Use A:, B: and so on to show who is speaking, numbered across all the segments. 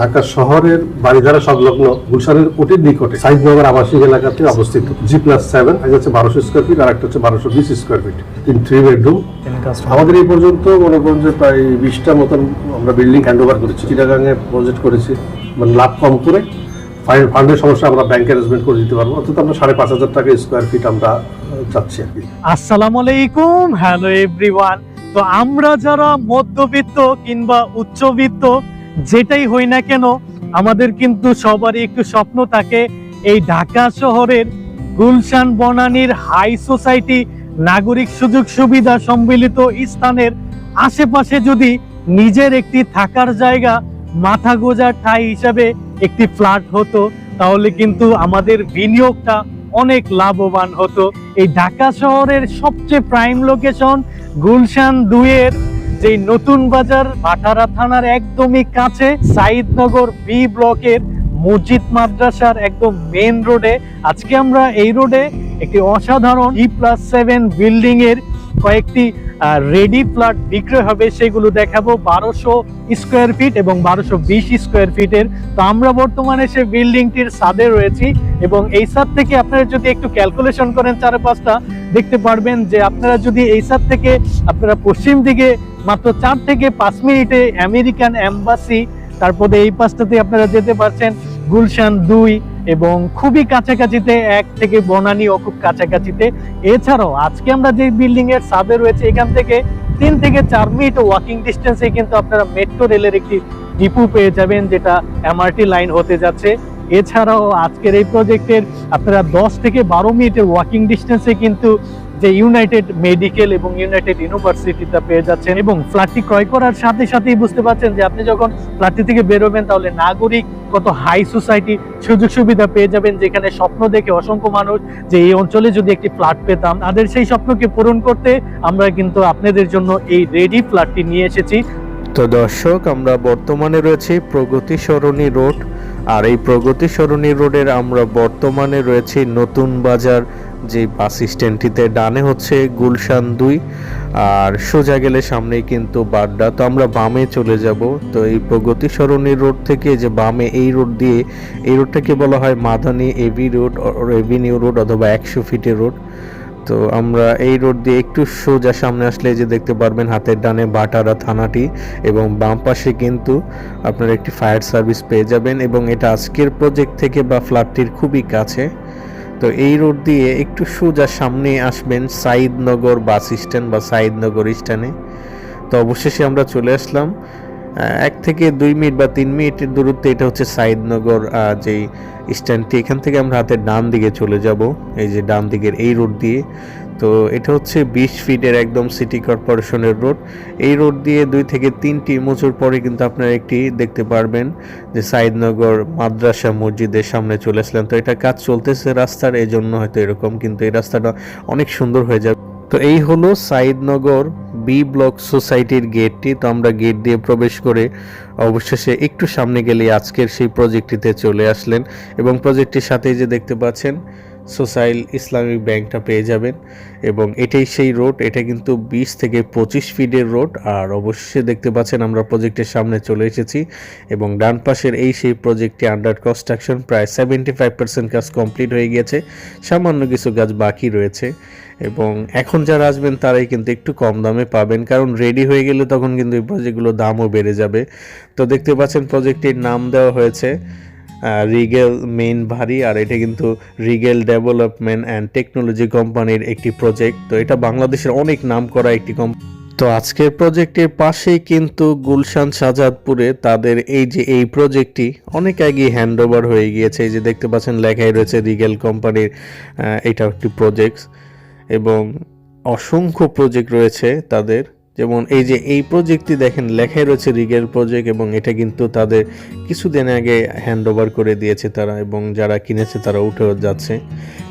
A: ঢাকা শহরের বাড়িধারা সংলগ্ন গুলশানের অতির নিকটে সাইদনগর আবাসিক এলাকাতে অবস্থিত। জি প্লাস সেভেন এক হচ্ছে বারোশো স্কোয়ার ফিট আর একটা হচ্ছে বারোশো বিশ স্কোয়ার ফিট তিন থ্রি বেডরুম আমাদের এই পর্যন্ত মনে করুন যে প্রায় বিশটা মতন আমরা বিল্ডিং হ্যান্ড ওভার করেছি। চিটাগাঙে প্রজেক্ট করেছি মানে লাভ কম করে। ফাইন- ফান্ডের সমস্যা আমরা ব্যাংক অ্যারেঞ্জমেন্ট করে দিতে পারব। অর্থাৎ আমরা সাড়ে পাঁচ হাজার টাকা স্কোয়ার ফিট আমরা চাচ্ছি আর কি।
B: আসসালামু আলাইকুম। হ্যালো এভরিওয়ান তো আমরা যারা মধ্যবিত্ত কিংবা উচ্চবিত্ত যেটাই হই না কেন, আমাদের কিন্তু সবারই একটু স্বপ্ন থাকে এই ঢাকা শহরের গুলশান বনানীর হাই সোসাইটি নাগরিক সুযোগ সুবিধা সম্মিলিত স্থানের আশেপাশে যদি নিজের একটি থাকার জায়গা মাথা গোজার ঠাই হিসাবে একটি ফ্ল্যাট হতো, তাহলে কিন্তু আমাদের বিনিয়োগটা অনেক লাভবান হতো। এই ঢাকা শহরের সবচেয়ে প্রাইম লোকেশন গুলশান দুইয়ের যে নতুন বাজার ভাটারা থানার একদমই কাছে, সাইদনগর বি ব্লকের মসজিদ মাদ্রাসার একদম মেন রোডে আজকে আমরা এই রোডে একটি অসাধারণ ই প্লাস সেভেন বিল্ডিং এর কয়েকটি রেডি ফ্ল্যাট বিক্রয় হবে, সেগুলো দেখাবো। বারোশো স্কোয়ার ফিট এবং বারোশো বিশ স্কোয়ার ফিটের তো আমরা বর্তমানে সে বিল্ডিংটির সাদে রয়েছি এবং এই সাদ থেকে আপনারা যদি একটু ক্যালকুলেশন করেন চার পাঁচটা দেখতে পারবেন যে আপনারা যদি এই সাদ থেকে আপনারা পশ্চিম দিকে মাত্র চার থেকে পাঁচ মিনিটে আমেরিকান অ্যাম্বাসি তারপরে এই পাশটাতে আপনারা যেতে পারছেন গুলশান দুই এবং খুবই কাছাকাছিতে এক থেকে বনানি ও খুব কাছাকাছিতে। এছাড়াও আজকে আমরা যে বিল্ডিং এর সাবে রয়েছে, এখান থেকে তিন থেকে চার মিনিট ওয়াকিং ডিস্টেন্সে কিন্তু আপনারা মেট্রো রেলের একটি ডিপু পেয়ে যাবেন, যেটা এমআরটি লাইন হতে যাচ্ছে। এছাড়াও আজকের এই প্রজেক্টের আপনারা দশ থেকে বারো মিনিটের ওয়াকিং ডিস্টেন্সে কিন্তু যে ইউনাইটেড মেডিকেল এবং ইউনাইটেড ইউনিভার্সিটিটা পেয়ে যাচ্ছেন এবং ফ্ল্যাটটি ক্রয় করার সাথে সাথেই বুঝতে পারছেন যে আপনি যখন ফ্ল্যাটটি থেকে বেরোবেন, তাহলে নাগরিক কত হাই সোসাইটি সুযোগ সুবিধা পেয়ে যাবেন যেখানে স্বপ্ন দেখে অসংখ্য মানুষ যে এই অঞ্চলে যদি একটি ফ্ল্যাট পেতাম, তাদের সেই স্বপ্নকে পূরণ করতে আমরা কিন্তু আপনাদের জন্য এই রেডি ফ্ল্যাটটি নিয়ে এসেছি।
C: তো দর্শক, আমরা বর্তমানে রয়েছি প্রগতি সরণী রোড। আর এই প্রগতি সরণী রোডের আমরা বর্তমানে রয়েছি নতুন বাজার যে বাস স্ট্যান্ডটিতে ডানে হচ্ছে গুলশান দুই আর সোজা গেলে সামনেই কিন্তু বাড্ডা। তো আমরা বামে চলে যাব। তো এই প্রগতি সরণি রোড থেকে যে বামে এই রোড দিয়ে, এই রোডটাকে বলা হয় Madani AV road avenue road অথবা একশো ফিটের রোড। তো আমরা এই রোড দিয়ে একটু সোজা সামনে আসলে যে দেখতে পারবেন হাতের ডানে বাটারা থানাটি এবং বাম পাশে কিন্তু আপনারা একটি ফায়ার সার্ভিস পেয়ে যাবেন এবং এটা আজকের প্রজেক্ট থেকে বা ফ্ল্যাটটির খুবই কাছে। তো এই রোড দিয়ে একটু সোজা সামনে আসবেন সাইদনগর বাস স্ট্যান্ড বা সাইদনগর স্ট্যান্ডে। তো অবশেষে আমরা চলে আসলাম। এক থেকে দুই মিনিট বা তিন মিনিটের দূরত্বে এটা হচ্ছে সাইদনগর যেই স্ট্যান্ডটি। এখান থেকে আমরা হাতে ডান দিকে চলে যাব, এই যে ডান দিকের এই রোড দিয়ে। তো এটা হচ্ছে বিশ ফিটের একদম সিটি কর্পোরেশনের রোড। এই রোড দিয়ে দুই থেকে তিনটি মোচর পরে কিন্তু আপনারা একটি দেখতে পারবেন যে সাইদনগর মাদ্রাসা মসজিদের সামনে চলে আসলেন। তো এটা কাজ চলতেছে রাস্তার এই জন্য হয়তো এরকম, কিন্তু এই রাস্তাটা অনেক সুন্দর হয়ে যাবে। তো এই হলো সাইদনগর বি ব্লক সোসাইটির গেটটি। তো আমরা গেট দিয়ে প্রবেশ করে অবশেষে একটু সামনে গেলে আজকের সেই প্রজেক্টটিতে চলে আসলেন। এবং প্রজেক্টটির সাথেই যে দেখতে পাচ্ছেন সোসাইল ইসলামিক ব্যাংকটা পেয়ে যাবেন এবং এটাই সেই রোড, এটা কিন্তু বিশ থেকে পঁচিশ ফিটের রোড, আর অবশ্যই দেখতে পাচ্ছেন আমরা প্রজেক্টের সামনে চলে এসেছি এবং ডান পাশের এই সেই প্রজেক্টটি আন্ডার কনস্ট্রাকশন প্রায় সেভেন্টি ফাইভ পার্সেন্ট কাজ কমপ্লিট হয়ে গিয়েছে, সামান্য কিছু কাজ বাকি রয়েছে এবং এখন যারা আসবেন তারাই কিন্তু একটু কম দামে পাবেন, কারণ রেডি হয়ে গেলে তখন কিন্তু এই প্রজেক্টগুলোর দামও বেড়ে যাবে। তো দেখতে পাচ্ছেন প্রজেক্টটির নাম দেওয়া হয়েছে রিগেল মেইন ভারী আর এটা কিন্তু রিগেল ডেভেলপমেন্ট অ্যান্ড টেকনোলজি কোম্পানির একটি প্রজেক্ট তো এটা বাংলাদেশের অনেক নাম করা একটি কোম্পানি তো আজকের প্রজেক্টের পাশেই কিন্তু গুলশান, শাহজাদপুরে তাদের এই যে এই প্রজেক্টটি অনেক আগে হ্যান্ড ওভার হয়ে গিয়েছে। এই যে দেখতে পাচ্ছেন, লেখাই রয়েছে রিগেল কোম্পানির এটা একটি প্রজেক্ট এবং অসংখ্য প্রজেক্ট রয়েছে তাদের। যেমন এই যে এই প্রজেক্টটি দেখেন, লেখাই রয়েছে রিগেল প্রজেক্ট এবং এটা কিন্তু তাদের কিছুদিন আগে হ্যান্ড ওভার করে দিয়েছে তারা এবং যারা কিনেছে তারা উঠে যাচ্ছে।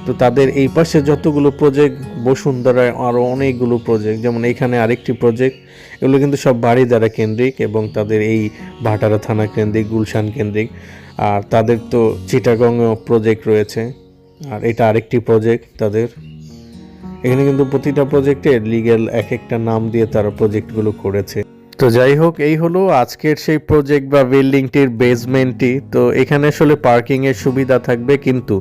C: তো তাদের এই পাশে যতগুলো প্রজেক্ট বসুন্ধরায় আরও অনেকগুলো প্রজেক্ট যেমন এখানে আরেকটি প্রজেক্ট এগুলো কিন্তু সব বাড়ি দ্বারা কেন্দ্রিক এবং তাদের এই ভাটারা থানা কেন্দ্রিক, গুলশান কেন্দ্রিক। আর তাদের তো চিটাগংয়েও প্রজেক্ট রয়েছে। আর এটা আরেকটি প্রজেক্ট তাদের। এখানে কিন্তু প্রতিটা প্রজেক্টের লিগ্যাল এক একটা নাম দিয়ে তারা প্রজেক্টগুলো করেছে। তো যাই হোক, এই হলো আজকের সেই প্রজেক্ট বা বিল্ডিংটির বেসমেন্টটি তো এখানে আসলে পার্কিং এর সুবিধা থাকবে, কিন্তু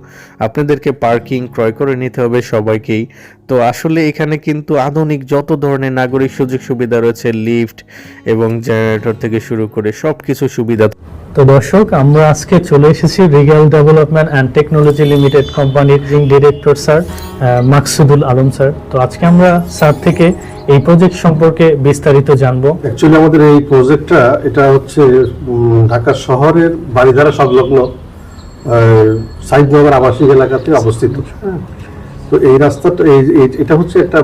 C: আপনাদেরকে পার্কিং ক্রয় করে নিতে হবে সবাইকেই। তো আসলে এখানে কিন্তু আধুনিক যত ধরনের নাগরিক সুযোগ সুবিধা রয়েছে লিফট এবং জেনারেটর থেকে শুরু করে সব কিছু সুবিধা।
B: তো দর্শক আমরা আজকে চলে এসেছি Regal development and technology limited কোম্পানির director sir Maksudul Alam sir. তো আজকে আমরা স্যার থেকে এই প্রজেক্ট সম্পর্কে বিস্তারিত জানব।
A: অ্যাকচুয়ালি আমাদের এই প্রজেক্টটা এটা হচ্ছে ঢাকা শহরের বাড়িধারা সংলগ্ন সাইদনগর আবাসিক এলাকাতে অবস্থিত। তো এই রাস্তাটা এটা হচ্ছে একটা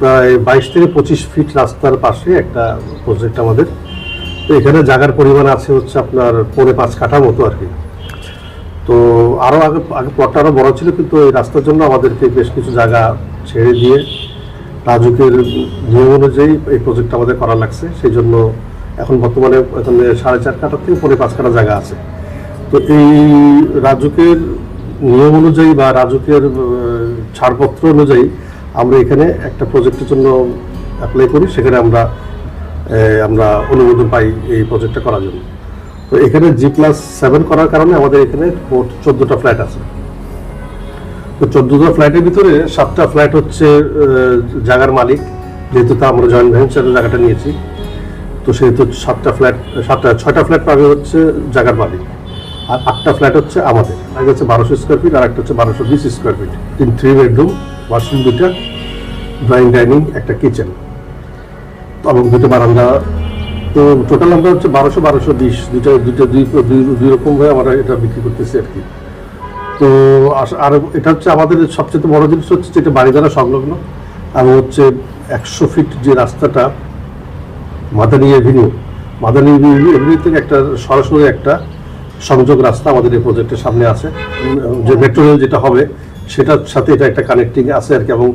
A: প্রায় বাইশ থেকে পঁচিশ ফিট রাস্তার পাশে একটা প্রজেক্ট আমাদের। তো এখানে জায়গার পরিমাণ আছে হচ্ছে আপনার পৌনে পাঁচ কাঠা মতো আর কি। তো আরও আগে আগে প্লটটা আরও বড় ছিল, কিন্তু এই রাস্তার জন্য আমাদেরকে বেশ কিছু জায়গা ছেড়ে দিয়ে রাজুকের নিয়ম অনুযায়ী এই প্রজেক্ট আমাদের করা লাগছে। সেই জন্য এখন বর্তমানে এখানে সাড়ে চার কাঠা থেকে পৌনে পাঁচ কাঠা জায়গা আছে। তো এই রাজুকের নিয়ম অনুযায়ী বা রাজুকের ছাড়পত্র অনুযায়ী আমরা এখানে একটা প্রজেক্টের জন্য অ্যাপ্লাই করি, সেখানে আমরা আমরা অনুমোদন পাই এই প্রজেক্টটা করার জন্য। তো এখানে জি প্লাস সেভেন করার কারণে আমাদের এখানে মোট চোদ্দোটা ফ্ল্যাট আছে। তো চোদ্দোটা ফ্ল্যাটের ভিতরে সাতটা ফ্ল্যাট হচ্ছে জায়গার মালিক, যেহেতু তা আমরা জয়েন্ট ভেঞ্চারের জায়গাটা নিয়েছি। তো সেহেতু সাতটা ফ্ল্যাট সাতটা, ছয়টা ফ্ল্যাট পাবে হচ্ছে জায়গার মালিক। আর আটটা ফ্ল্যাট হচ্ছে আমাদের। এক হচ্ছে বারোশো স্কোয়ার ফিট আর একটা হচ্ছে বারোশো বিশ স্কোয়ার ফিট তিন থ্রি বেডরুম ওয়াশরুম দুটা ড্রয়িং ডাইনিং একটা কিচেন এবং দুটো বারান্দা। তো টোটাল আমরা হচ্ছে বারোশো বারোশো বিশ। দুটো দুটো দুই, দুই- রকম হয়ে আমরা এটা বিক্রি করতেছি আর কি। তো আর এটা হচ্ছে আমাদের সবচেয়ে বড় জিনিস হচ্ছে যেটা বাড়িধারা সংলগ্ন। এবং হচ্ছে একশো ফিট যে রাস্তাটা, মাদানী এভিনিউ মাদানী এভিনিউ থেকে একটা সরাসরি একটা সংযোগ রাস্তা আমাদের এই প্রজেক্টের সামনে আছে। যে মেট্রো রেল যেটা হবে, সেটার সাথে এটা একটা কানেক্টিং আছে আর কি, এবং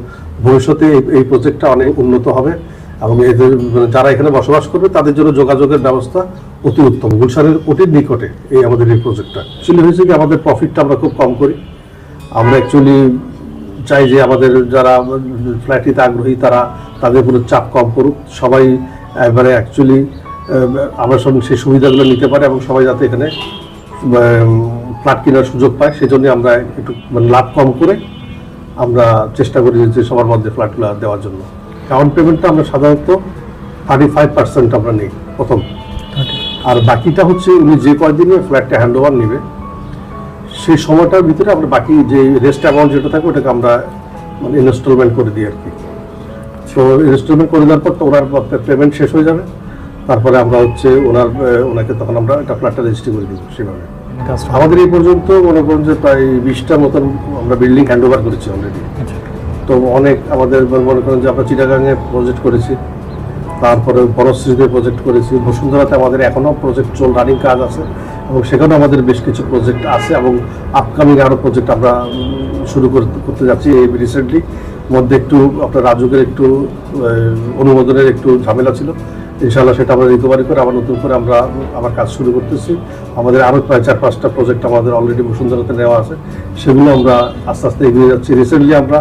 A: ভবিষ্যতে এই প্রজেক্টটা অনেক উন্নত হবে, এবং এদের মানে যারা এখানে বসবাস করবে, তাদের জন্য যোগাযোগের ব্যবস্থা অতি উত্তম। গুলশানের অতির নিকটে এই আমাদের এই প্রজেক্টটা অ্যাকচুয়ালি হয়েছে কি, আমাদের প্রফিটটা আমরা খুব কম করি। আমরা অ্যাকচুয়ালি চাই যে আমাদের যারা ফ্ল্যাটিতে আগ্রহী, তারা তাদের কোনো চাপ কম করুক। সবাই এবারে অ্যাকচুয়ালি আমরা সব সেই সুবিধাগুলো নিতে পারে, এবং সবাই যাতে এখানে ফ্ল্যাট কেনার সুযোগ পায় সেই জন্য আমরা একটু মানে লাভ কম করে আমরা চেষ্টা করি যে সবার মধ্যে ফ্ল্যাটগুলো দেওয়ার জন্য। ডাউন পেমেন্টটা আমরা সাধারণত থার্টি ফাইভ পার্সেন্ট আমরা নিই, প্রথম। আর বাকিটা হচ্ছে, উনি যে কয়দিনে ফ্ল্যাটটা হ্যান্ড ওভার নেবে, সেই সময়টার ভিতরে আমরা বাকি যে রেস্ট অ্যামাউন্ট যেটা থাকে, ওটাকে আমরা মানে ইনস্টলমেন্ট করে দিই আর কি। সো ইনস্টলমেন্ট করে দেওয়ার পর তো ওনার পেমেন্ট শেষ হয়ে যাবে। তারপরে আমরা হচ্ছে ওনার ওনাকে তখন আমরা একটা ফ্ল্যাটটা রেজিস্ট্রি করে দিব সেভাবে। আমাদের এই পর্যন্ত মনে করুন যে প্রায় বিশটা মতন আমরা বিল্ডিং হ্যান্ড ওভার করেছি অলরেডি তো অনেক আমাদের মনে করেন যে আমরা চিটাগাঙে প্রজেক্ট করেছি তারপরে বনশ্রীতে প্রজেক্ট করেছি বসুন্ধরাতে আমাদের এখনও প্রজেক্ট চল রানিং কাজ আছে এবং সেখানেও আমাদের বেশ কিছু প্রজেক্ট আছে এবং আপকামিং আরও প্রজেক্ট আমরা শুরু করতে করতে যাচ্ছি এই রিসেন্টলি মধ্যে একটু আপনার রাজুকের একটু অনুমোদনের একটু ঝামেলা ছিল। ইনশাল্লাহ সেটা আমরা রিকভারি করে আবার নতুন করে আমরা আবার কাজ শুরু করতেছি। আমাদের আরও প্রায় চার, পাঁচটা প্রজেক্ট আমাদের অলরেডি বসুন্ধরাতে নেওয়া আছে। সেগুলো আমরা আস্তে আস্তে এগিয়ে যাচ্ছি। রিসেন্টলি আমরা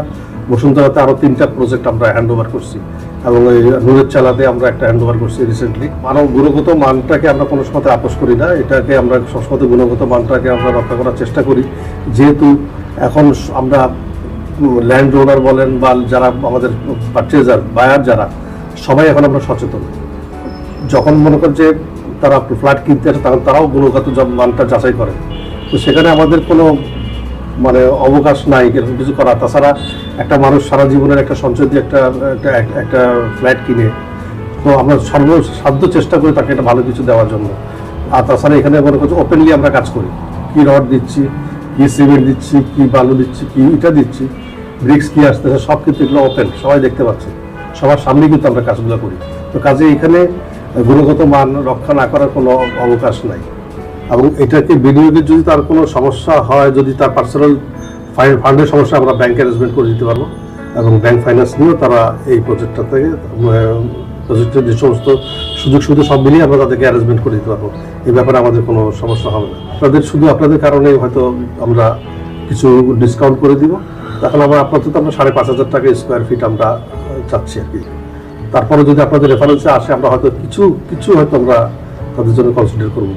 A: বসুন্ধরাতে আরও তিনটা প্রজেক্ট আমরা হ্যান্ড ওভার করছি এবং এই নুরের চালাতে আমরা একটা হ্যান্ড ওভার করছি রিসেন্টলি মানব গুণগত মানটাকে আমরা কোনো সময় আপোষ করি না। এটাকে আমরা সবসময় গুণগত মানটাকে আমরা রক্ষা করার চেষ্টা করি। যেহেতু এখন আমরা ল্যান্ড ওনার বলেন বা যারা আমাদের পারচেজার বায়ার যারা, সবাই এখন আমরা সচেতন। যখন মনে করেন যে তারা ফ্ল্যাট কিনতে আসে তখন তারাও গুণগত মানটা যাচাই করে। তো সেখানে আমাদের কোনো মানে অবকাশ নাই, এরকম কিছু করা। তাছাড়া একটা মানুষ সারা জীবনের একটা সঞ্চয় দিয়ে একটা একটা ফ্ল্যাট কিনে, তো আমরা সর্বসাধ্য চেষ্টা করি তাকে একটা ভালো কিছু দেওয়ার জন্য। আর তাছাড়া এখানে মনে করছে ওপেনলি আমরা কাজ করি। কি রড দিচ্ছি, কি সিমেন্ট দিচ্ছি, কি বালু দিচ্ছি, কি ইটা দিচ্ছি ব্রিক্স কি আসতেছে, সব কিন্তু এগুলো ওপেন সবাই দেখতে পাচ্ছে। সবার সামনে কিন্তু আমরা কাজগুলো করি। তো কাজে এখানে গুণগত মান রক্ষা না করার কোনো অবকাশ নাই। এবং এটাকে বিনিয়োগের যদি তার কোনো সমস্যা হয়, যদি তার পার্সোনাল ফান্ডের সমস্যা আমরা ব্যাংক অ্যারেঞ্জমেন্ট করে দিতে পারব এবং ব্যাংক ফাইন্যান্স নিয়েও তারা এই প্রজেক্টটা থেকে প্রজেক্টের যে সমস্ত সুযোগ সুবিধা সব মিলিয়ে আমরা তাদেরকে অ্যারেঞ্জমেন্ট করে দিতে পারব। এই ব্যাপারে আমাদের কোনো সমস্যা হবে না। আপনাদের শুধু আপনাদের কারণে হয়তো আমরা কিছু ডিসকাউন্ট করে দিব। তখন আমরা আপাতত আমরা সাড়ে পাঁচ হাজার টাকা স্কোয়ার ফিট আমরা চাচ্ছি আর কি। তারপরে যদি আপনাদের রেফারেন্সে আসে, আমরা হয়তো কিছু কিছু হয়তো আমরা তাদের জন্য কনসিডার করব।